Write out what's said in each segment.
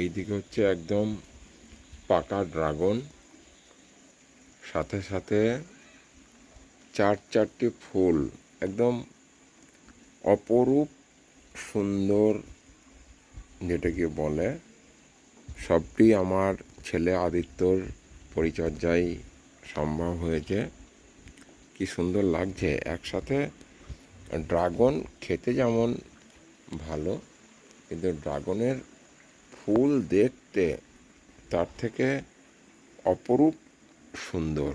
এইদিকে হচ্ছে একদম পাকা ড্রাগন। সাথে সাথে চার চারটি ফুল, একদম অপরূপ, সুন্দর যেটাকে বলে, সবটি আমার ছেলে আদিত্যর পরিচর্যায় সম্ভব হয়েছে। কি সুন্দর লাগছে। একসাথে ড্রাগন খেতে যেমন ভালো, কিন্তু ড্রাগনের ফুল দেখতে তার থেকে অপরূপ সুন্দর।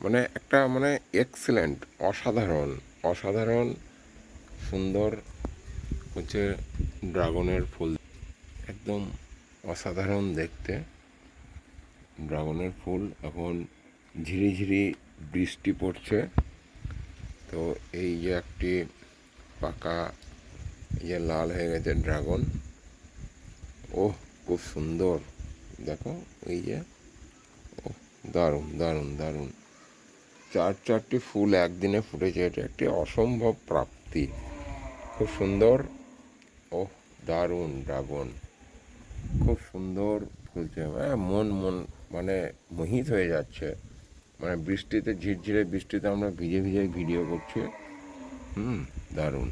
মানে একটা মানে এক্সেলেন্ট অসাধারণ অসাধারণ সুন্দর হচ্ছে ড্রাগনের ফুল। একদম অসাধারণ দেখতে ড্রাগনের ফুল। এখন ঝিরিঝিরি বৃষ্টি পড়ছে। তো এই যে একটি পাকা যে লাল হয়ে গেছে ড্রাগন। ওহ, খুব সুন্দর। দেখো, এই যে, ওহ, দারুণ দারুণ দারুণ। চার, চারটি ফুল একদিনে ফুটেছে, এটা একটি অসম্ভব প্রাপ্তি। খুব সুন্দর। ওহ, দারুণ ড্রাগন খুব সুন্দর ফুলছে। হ্যাঁ মন মন মানে মোহিত হয়ে যাচ্ছে। মানে বৃষ্টিতে, ঝিরঝিরে বৃষ্টিতে আমরা ভিজে ভিজে ভিডিও করছি। হুম, দারুণ।